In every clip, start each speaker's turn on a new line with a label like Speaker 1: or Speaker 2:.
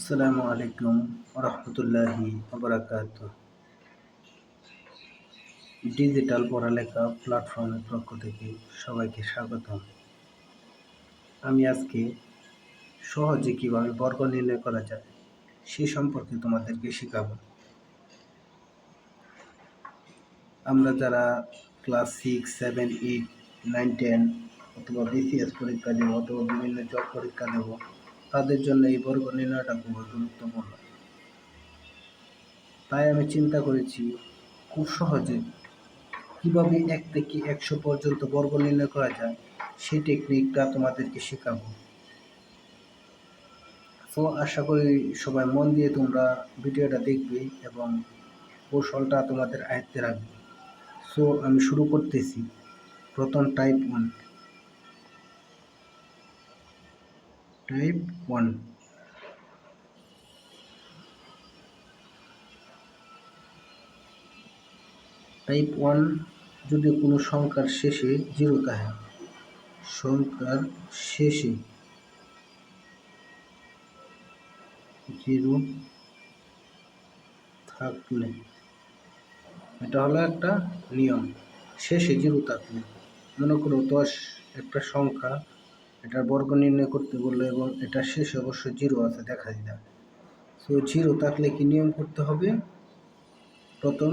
Speaker 1: আসসালামু আলাইকুম রহমতুল্লাহি আবরাকাত ডিজিটাল পড়ালেখা প্ল্যাটফর্মের পক্ষ থেকে সবাইকে স্বাগতম। আমি আজকে সহজে কীভাবে বর্গ নির্ণয় করা যায় সে সম্পর্কে তোমাদেরকে শেখাবো। আমরা যারা class six seven eight nine ten অথবা বিসিএস পরীক্ষা দেবো অথবা বিভিন্ন জব পরীক্ষা দেবো তাদের জন্য এই বর্গ নির্ণয়টা খুবই গুরুত্বপূর্ণ। তাই আমি চিন্তা করেছি, খুব সহজে কীভাবে এক থেকে একশো পর্যন্ত বর্গ নির্ণয় করা যায় সেই টেকনিকটা তোমাদেরকে শেখাবো। তো আশা করি সবাই মন দিয়ে তোমরা ভিডিওটা দেখবে এবং কৌশলটা তোমাদের আয়ত্তে রাখবে। সো আমি শুরু করতেছি। প্রথম type one type one type one যদি কোনো সংখ্যার শেষে জিরো থাকে, সংখ্যার শেষে জিরো থাকলে, এটা হলো একটা নিয়ম। শেষে জিরো থাকলে, মনে করো দশ একটা সংখ্যা এটার বর্গ নির্ণয় করতে বলল এবং এটা শেষে অবশ্য জিরো আছে, দেখা যায় সো জিরো থাকলে কি নিয়ম করতে হবে? প্রথম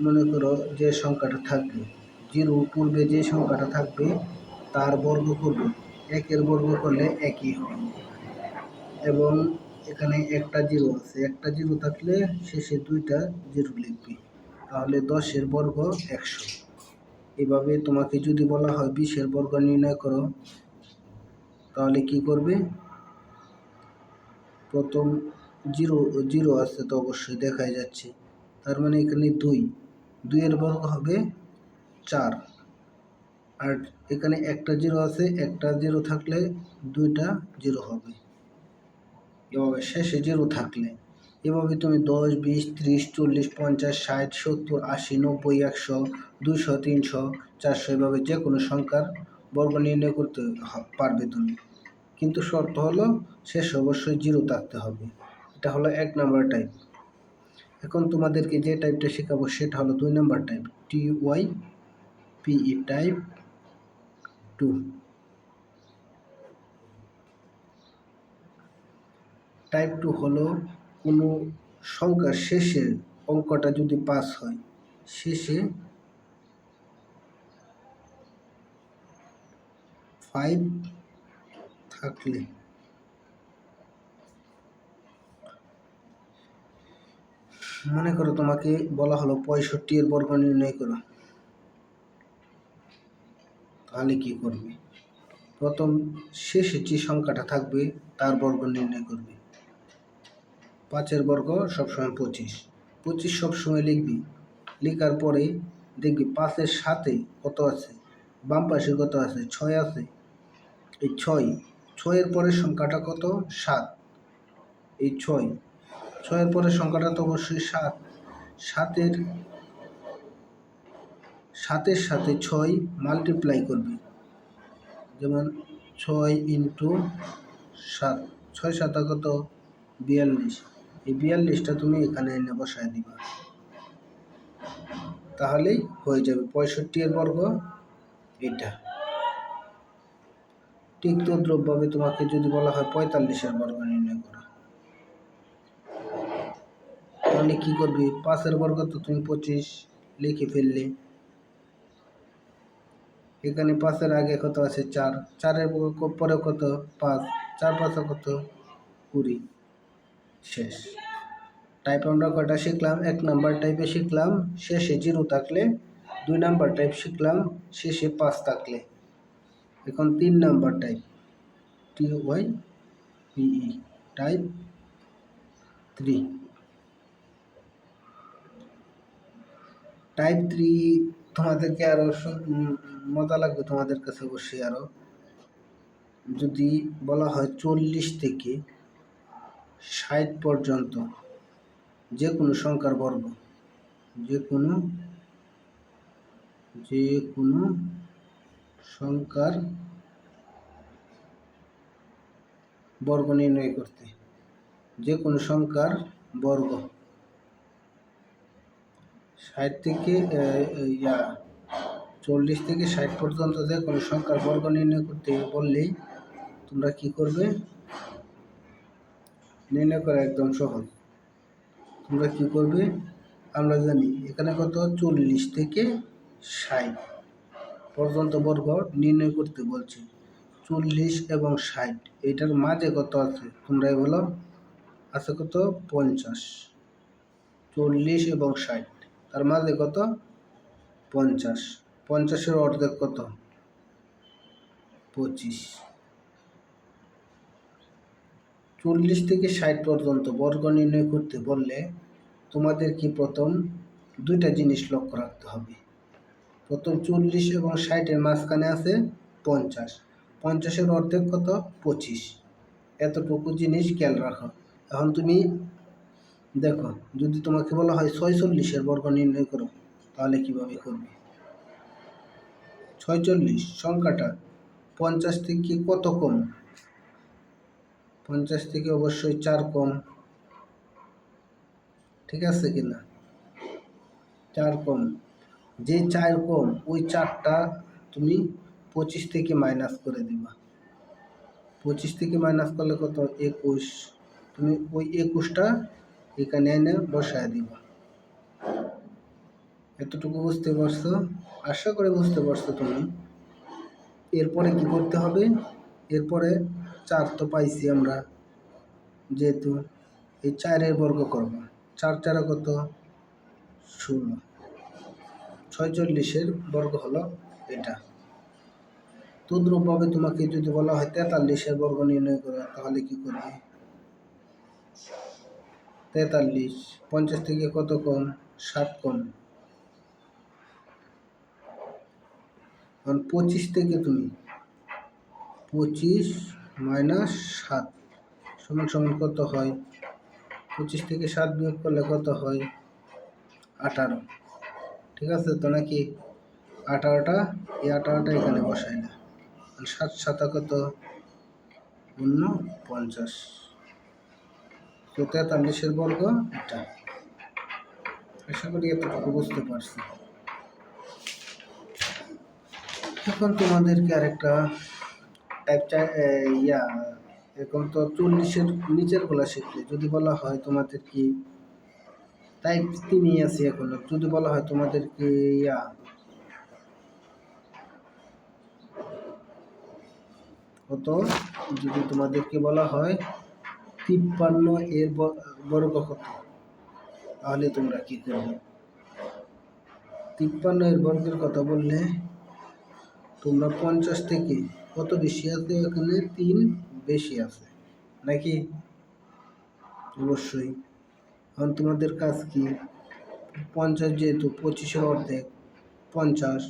Speaker 1: মনে করো যে সংখ্যাটা থাকবে, জিরো পূর্বে যে সংখ্যাটা থাকবে, তার বর্গ করবে। একের বর্গ করলে একই হবে। এবং এখানে একটা জিরো আছে, একটা জিরো থাকলে শেষে দুইটা জিরো লিখবে। তাহলে দশের বর্গ একশো। এভাবে তোমাকে যদি বলা হয় বিশের বর্গ নির্ণয় করো তাহলে কি করবে? প্রথম জিরো জিরো আছে তো অবশ্যই দেখাই যাচ্ছে। তার মানে এখানে দুই। দুইয়ের বর্গ হবে চার। আর এখানে একটা জিরো আছে, একটা জিরো থাকলে দুইটা জিরো হবে। এভাবে শেষে জিরো থাকলে। এভাবে তুমি দশ, বিশ, ত্রিশ, চল্লিশ, পঞ্চাশ, ষাট, সত্তর, আশি, নব্বই, একশো দুশো তিনশো, চারশো, এভাবে যে কোনো সংখ্যার বর্গ নির্ণয় করতে পারবে তুমি। কিন্তু শর্ত হলো শেষ অবশ্যই জিরো থাকতে হবে। এটা হলো এক নম্বর টাইপ এখন তোমাদেরকে যে টাইপটা শেখাবো সেটা হলো দুই নম্বর type T Y P E type two type two হলো কোনো সংখ্যার শেষের অঙ্কটা যদি পাস হয়, শেষে ফাইভ থাকলে। মনে করো তোমাকে বলা হলো পঁয়ষট্টি এর বর্গ নির্ণয় করো। তাহলে কি করবে? প্রথম শেষে যে সংখ্যাটা থাকবে, তার বর্গ নির্ণয় করবে। পাঁচের বর্গ সবসময় পঁচিশ। পঁচিশ সবসময় লিখবি। লেখার পরে দেখবি পাঁচের সাথে কত আছে? বাম পাশে কত আছে? ছয় আছে। এই ছয়, ছয়ের পরের সংখ্যাটা কত? সাত। এই ছয়, ছয়ের পরের সংখ্যাটা তো অবশ্যই সাত। সাতের সাতের সাথে ছয় মাল্টিপ্লাই করবে। যেমন ছয় ইন্টু সাত, ছয় সাতা কত? বিয়াল্লিশ। এই বিয়াল্লিশটা তুমি এখানে এনে বসায় দিবা। তাহলেই হয়ে যাবে। পঁয়ষট্টি এর বর্গ, এটা। ঠিক তদ্রুপভাবে তোমাকে যদি বলা হয় পঁয়তাল্লিশের বর্গ নির্ণয় করো। তাহলে কি করবে? পাঁচের বর্গ তো তুমি পঁচিশ লিখে ফেললে। এখানে পাঁচের আগে কত আছে? চার। চারের পরে কত? পাঁচ। চার পাঁচে কত? কুড়ি। শেষ। টাইপ আমরা কটা শিখলাম? এক নাম্বার টাইপে শিখলাম, শেষে জিরো থাকলে। দুই নাম্বার টাইপ শিখলাম, শেষে পাঁচ থাকলে। এখন তিন number type T Y P E type three type three তোমাদেরকে আরও মজা লাগবে তোমাদের কাছে অবশ্যই আরও যদি বলা হয় চল্লিশ থেকে ষাট পর্যন্ত যে কোনো সংখ্যার বর্গ যে কোনো যে কোনো সংখ্যার বর্গ নির্ণয় করতে। যে কোনো সংখ্যার বর্গ। ষাট থেকে ইয়া, চল্লিশ থেকে ষাট পর্যন্ত যে কোনো সংখ্যার বর্গ নির্ণয় করতে বললেই তোমরা কি করবে? নির্ণয় করা একদম সহজ। তোমরা কি করবে? আমরা জানি এখানে কত? চল্লিশ থেকে ষাট। পর্যন্ত বর্গ নির্ণয় করতে বলছে। চল্লিশ এবং ষাট, এটার মাঝে কত আছে? তোমরাই বলো। আছে কত? পঞ্চাশ। চল্লিশ এবং ষাট, তার মাঝে কত? পঞ্চাশ। পঞ্চাশের অর্ধেক কত? পঁচিশ। চল্লিশ থেকে ষাট পর্যন্ত বর্গ নির্ণয় করতে বললে তোমাদের কি প্রথম দুইটা জিনিস লক্ষ্য রাখতে হবে? প্রথম চল্লিশ এবং ষাটের মাঝখানে আছে পঞ্চাশ। পঞ্চাশের অর্ধেক কত? পঁচিশ। এতটুকু জিনিস খেয়াল রাখো। এখন তুমি দেখো, যদি তোমাকে বলা হয় ছয়চল্লিশের বর্গ নির্ণয় করো, তাহলে কীভাবে করবে? ছয়চল্লিশ, সংখ্যাটা পঞ্চাশ থেকে কত কম? পঞ্চাশ থেকে অবশ্যই চার কম। ঠিক আছে কিনা? চার কম। যে চার কম ওই চারটা তুমি পঁচিশ থেকে মাইনাস করে দিবা। পঁচিশ থেকে মাইনাস করলে কত? একুশ। তুমি ওই একুশটা এখানে এনে বসায় দিবা। এতটুকু বুঝতে পারছ? আশা করে বুঝতে পারছ তুমি। এরপরে কি করতে হবে? এরপরে চার তো পাইছি আমরা, যেহেতু এই চারের বর্গ করব চার চারা কত? ষোলো ছয়চল্লিশের বর্গ হলো এটা। তদ্রূপভাবে তোমাকে যদি বলা হয় তেতাল্লিশের বর্গ নির্ণয় করো, তাহলে কি করবে? তেতাল্লিশ, পঞ্চাশ থেকে কত কম সাত কম পঁচিশ থেকে তুমি, পঁচিশ মাইনাস সাত সমান সমান কত হয়? পঁচিশ থেকে সাত বিয়োগ করলে কত হয়? আঠারো। ঠিক আছে? তো নাকি আঠারোটা? এই আঠারোটা এখানে বসাই না। সাত সাতা কত শূন্য পঞ্চাশ। তো তেতাল্লিশের বর্গ এটা। আশা করি এতটুকু বুঝতে পারছি। এখন তোমাদেরকে আরেকটা টাইপ চাই ইয়া, এখন তো চল্লিশের নিচেরগুলা শিখলে যদি বলা হয় তোমাদের কি টাইপ তিনই আছে এখন। যদি বলা হয় তোমাদেরকে ইয়া? কত? যদি তোমাদেরকে বলা হয় তিপ্পান্ন এর বর্গ কত? তাহলে তোমরা কি করবে? তিপ্পান্ন এর বর্গের কথা বললে তোমরা পঞ্চাশ থেকে কত বেশি আছে? এখানে তিন বেশি আছে। নাকি? অবশ্যই। এখন তোমাদের কাজ কি? পঞ্চাশ যেহেতু, পঁচিশের অর্ধেক, পঞ্চাশ।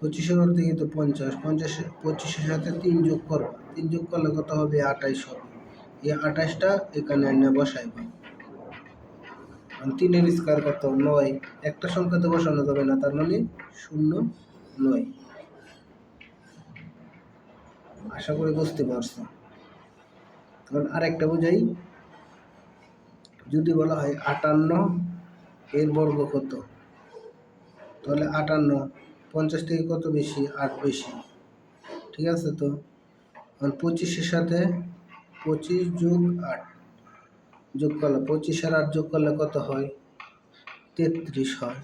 Speaker 1: পঁচিশের অর্ধেক তো পঞ্চাশ পঞ্চাশ, পঁচিশের সাথে তিন যোগ করো। তিন যোগ করলে কত হবে? আঠাইশ হবে। এই আঠাইশটা এখানে এনে বসাইবে। তিনের স্কোয়ার কত? নয়। একটা সংখ্যা তো বসানো যাবে না, তার মানে শূন্য নয়। আশা করি বুঝতে পারছ। তখন আরেকটা বুঝাই। যদি বলা হয় আটান্ন, এর বর্গ কত? তাহলে আটান্ন, পঞ্চাশ থেকে কত বেশি? আট বেশি। ঠিক আছে তো? পঁচিশের সাথে পঁচিশ যোগ আট যোগ করলে পঁচিশ আর আট যোগ করলে কত হয়? তেত্রিশ হয়।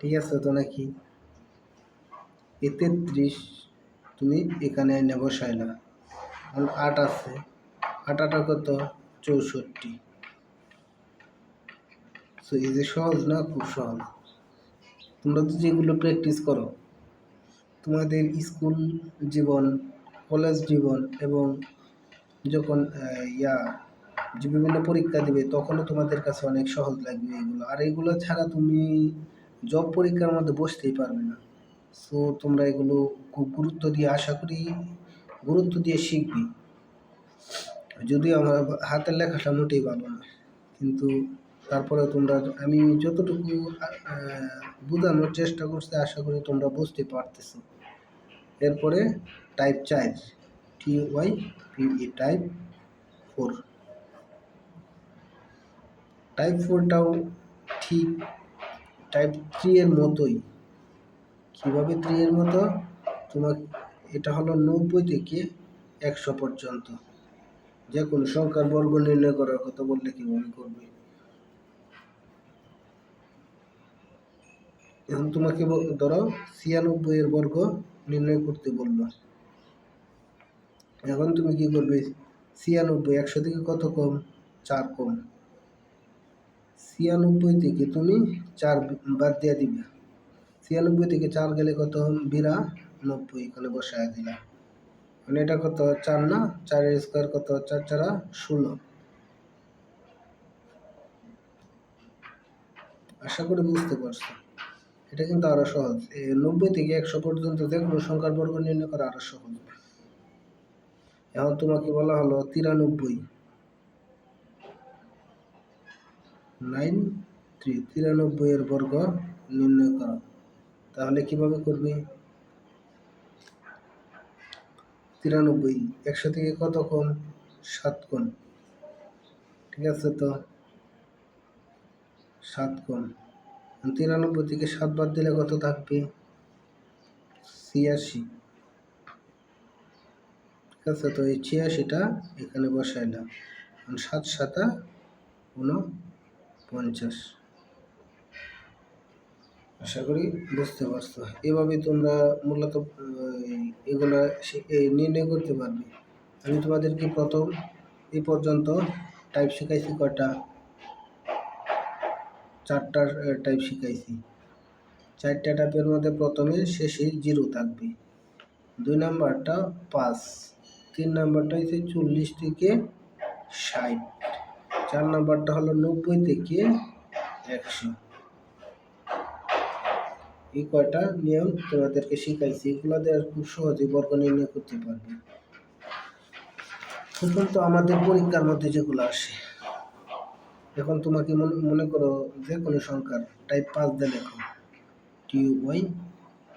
Speaker 1: ঠিক আছে তো নাকি? এ তেত্রিশ তুমি এখানে এনে বসাইলা। কারণ আট আছে। আট আটা কত? চৌষট্টি। সো এই যে সহজ না খুব সহজ? তোমরা তো যেগুলো প্র্যাকটিস করো, তোমাদের স্কুল জীবন কলেজ জীবন এবং যখন ইয়া, যে বিভিন্ন পরীক্ষা দিবে, তখনও তোমাদের কাছে অনেক সহজ লাগবে এগুলো। আর এগুলো ছাড়া তুমি জব পরীক্ষার মধ্যে বসতেই পারবে না। সো তোমরা এগুলো খুব গুরুত্ব দিয়ে, আশা করি গুরুত্ব দিয়ে শিখবি। যদিও আমার হাতের লেখাটা মোটেই ভালো না, কিন্তু তারপরে তোমরা, আমি যতটুকু বোঝানোর চেষ্টা করছি, আশা করি তোমরা বুঝতে পারতেছো। এরপরে টাইপ চার T Y P E type four type ফোরটাও ঠিক টাইপ থ্রি এর মতোই। কীভাবে থ্রি এর মতো? তোমার এটা হলো নব্বই থেকে একশো পর্যন্ত। যে কোনো সংখ্যার বর্গ নির্ণয় করার কথা বললে কীভাবে করবে? এখন তোমাকে ধরো ছিয়ানব্বই এর বর্গ নির্ণয় করতে বলল। এখন তুমি কি করবে? ছিয়ানব্বই একশো থেকে কত কম? চার কম। ছিয়ানব্বই থেকে তুমি চার বাদ দিয়ে দিবে। ছিয়ানব্বই থেকে চার গেলে কত বিরানব্বই এখানে বসায় দিলাম মানে এটা কত? চার না? চারের স্কোয়ার কত? চার চারা ষোলো। আশা করি বুঝতে পারছ। এটা কিন্তু আরও সহজ। নব্বই থেকে একশো পর্যন্ত যে কোনো সংখ্যার বর্গ নির্ণয় করা আরও সহজ। এখন তোমাকে বলা হলো তিরানব্বই। নাইন, থ্রি, তিরানব্বই এর বর্গ নির্ণয় করো। তাহলে কীভাবে করবে? তিরানব্বই, একশো থেকে কত কম সাত কোণ। ঠিক আছে তো? সাত কোণ। তিরানব্বই থেকে সাত বাদ দিলে কত থাকবে? ছিয়াশি। ঠিক আছে, তো এই ছিয়াশিটা এখানে বসাইলাম সাত সাতা উনপঞ্চাশ আশা করি বুঝতে পারছ। এভাবে তোমরা মূলত এগুলা নির্ণয় করতে পারবে। আমি তোমাদেরকে প্রথম এই পর্যন্ত টাইপ শিখাইছি কয়টা? চারটা টাইপ শিখাইছি। চারটা টাইপের মধ্যে প্রথমে শেষে জিরো থাকবে। দুই নাম্বারটা পাঁচ, তিন নাম্বারটা হচ্ছে চল্লিশ থেকে ষাট, চার নাম্বারটা হলো নব্বই থেকে একশো। এই কয়টা নিয়ম তোমাদেরকে শিখাইছি, এগুলো দিয়ে খুব সহজে বর্গ নির্ণয় করতে পারবে। তো আমাদের পরীক্ষার মধ্যে যেগুলো আসে এখন তোমাকে মনে করো যে কোনো সংখ্যার টাইপ পাঁচ দিয়ে লেখো T Y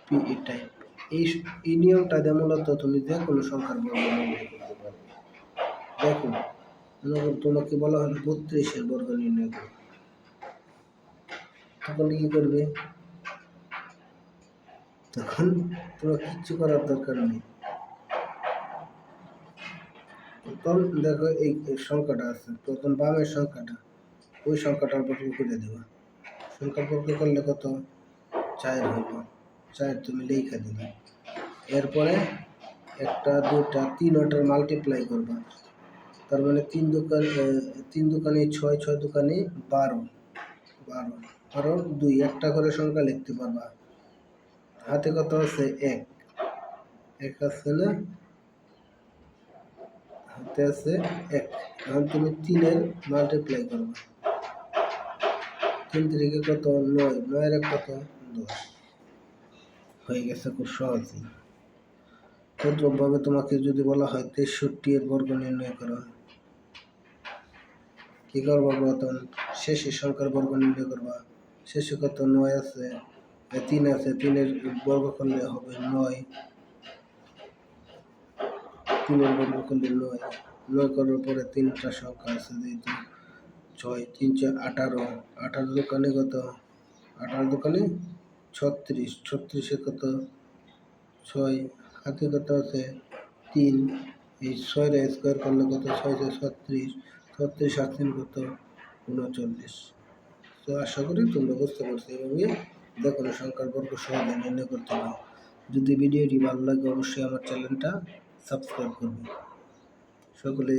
Speaker 1: P E type এই এই নিয়মটা দিয়ে মূলত তুমি যে কোনো সংখ্যার বর্গ নির্ণয় করতে পারবে। দেখো মনে করো তোমাকে বলা হলো বত্রিশের বর্গ নির্ণয় করো তখন কি করবে? তখন তোমার কিচ্ছু করার দরকার নেই। প্রথম দেখো এই সংখ্যাটা আছে। প্রথম বামের সংখ্যাটা। ওই সংখ্যাটার বর্গ করে দেবা। সংখ্যা বর্গ করলে কত? চায়ের হইল। চায়ের তুমি লেখা দিবে এরপরে একটা দুটা তিন ওটার মাল্টিপ্লাই করবা। তার মানে তিন দোকান তিন দোকানে ছয় ছয় দোকানে বারো। বারো বারো, দুই, একটা করে সংখ্যা লিখতে পারবা। হাতে কত আছে? এক। এক আছে না? হাতে আছে এক। এখন তুমি তিনের মাল্টিপ্লাই করবে। তিন থেকে কত নয়, নয়ের এক কত? দশ। হয়ে গেছে খুব সহজেই। তদ্রুপভাবে তোমাকে যদি বলা হয় তেষট্টি এর বর্গ নির্ণয় করা। কি করবা প্রথম শেষে সংখ্যার বর্গ নির্ণয় করবা। শেষে কত? নয় আছে। তিন আছে, তিনের বর্গ করলে হবে নয়। তিনের বর্গ করলে নয়। নয় করার পরে তিনটা সংখ্যা আছে যেহেতু। ছয়, তিন, চার, আঠারো। আঠারো দোকানে কত? আঠারো দোকানে ছত্রিশ। ছত্রিশে কত? ছয়। হাতে কত আছে? তিন। এই ছয়টা স্কোয়ার করলে কত? ছয় ছয়, ছত্রিশ। ছত্রিশ আর তিন কত? উনচল্লিশ। তো আশা করি তোমরা বুঝতে পারছ যে কোনো সংখ্যার বর্গ সহজে নির্ণয় করতে পারো যদি ভিডিওটি ভালো লাগে, অবশ্যই আমার চ্যানেলটা সাবস্ক্রাইব করবে। সকলে